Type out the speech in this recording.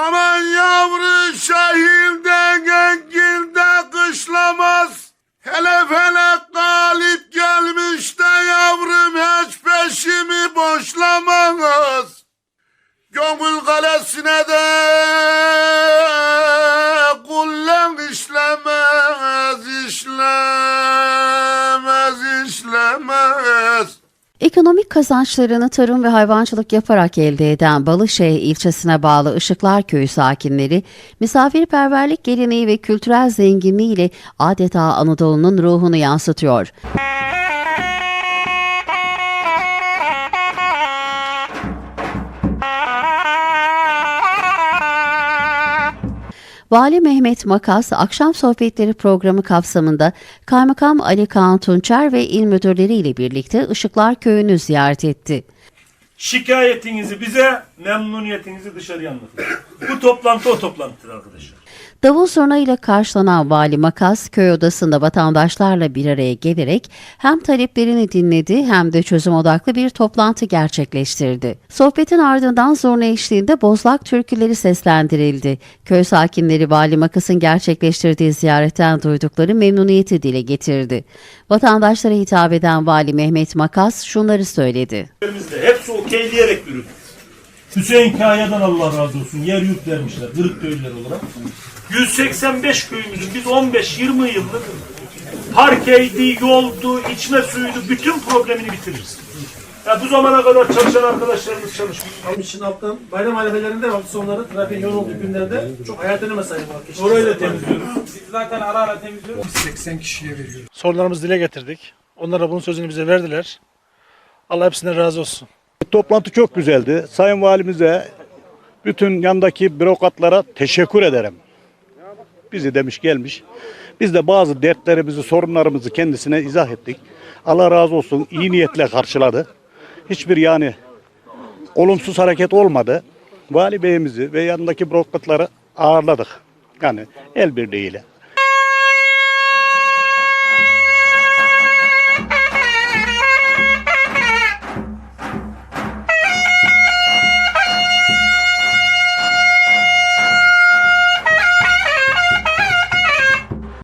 Aman yavru şehirde gengilde kışlamaz. Hele felek galip gelmiş de yavrum hiç peşimi boşlamaz. Gönül kalesine de kullen işlemez, işlemez, Ekonomik kazançlarını tarım ve hayvancılık yaparak elde eden Balışehir ilçesine bağlı Işıklar Köyü sakinleri, misafirperverlik geleneği ve kültürel zenginliğiyle adeta Anadolu'nun ruhunu yansıtıyor. Vali Mehmet Makas, Akşam Sohbetleri programı kapsamında Kaymakam Ali Kaan Tunçer ve il müdürleri ile birlikte Işıklar Köyü'nü ziyaret etti. Şikayetinizi bize, memnuniyetinizi dışarıya anlatın. Bu toplantı o toplantıdır arkadaşlar. Davul ile karşılanan Vali Makas, köy odasında vatandaşlarla bir araya gelerek hem taleplerini dinledi hem de çözüm odaklı bir toplantı gerçekleştirdi. Sohbetin ardından zurna eşliğinde Bozlak türküleri seslendirildi. Köy sakinleri Vali Makas'ın gerçekleştirdiği ziyaretten duydukları memnuniyeti dile getirdi. Vatandaşlara hitap eden Vali Mehmet Makas şunları söyledi. Hepsi okeyleyerek yürüdü. Hüseyin Kaya'dan Allah razı olsun yer yurt vermişler kırık köylüler olarak. 185 köyümüzün biz 15-20 yıllık parkeydi, yoldu, içme suyuydu bütün problemini bitiririz. Ya bu zamana kadar çalışan arkadaşlarımız çalışmış. Onun için alttan bayram halefelerinde hafta sonları trafiğin yoğun olduğu günlerde çok hayatını mesai var. Keşke Orayı da temizliyoruz. zaten ara ara temizliyoruz. 80 kişiye veriyoruz. Sorularımızı dile getirdik. Onlar da bunun sözünü bize verdiler. Allah hepsinden razı olsun. Toplantı çok güzeldi. Sayın Valimize, bütün yandaki bürokratlara teşekkür ederim. Bizi demiş gelmiş. Biz de bazı dertlerimizi, sorunlarımızı kendisine izah ettik. Allah razı olsun iyi niyetle karşıladı. Hiçbir yani olumsuz hareket olmadı. Vali beyimizi ve yanındaki bürokratları ağırladık. Yani el birliğiyle.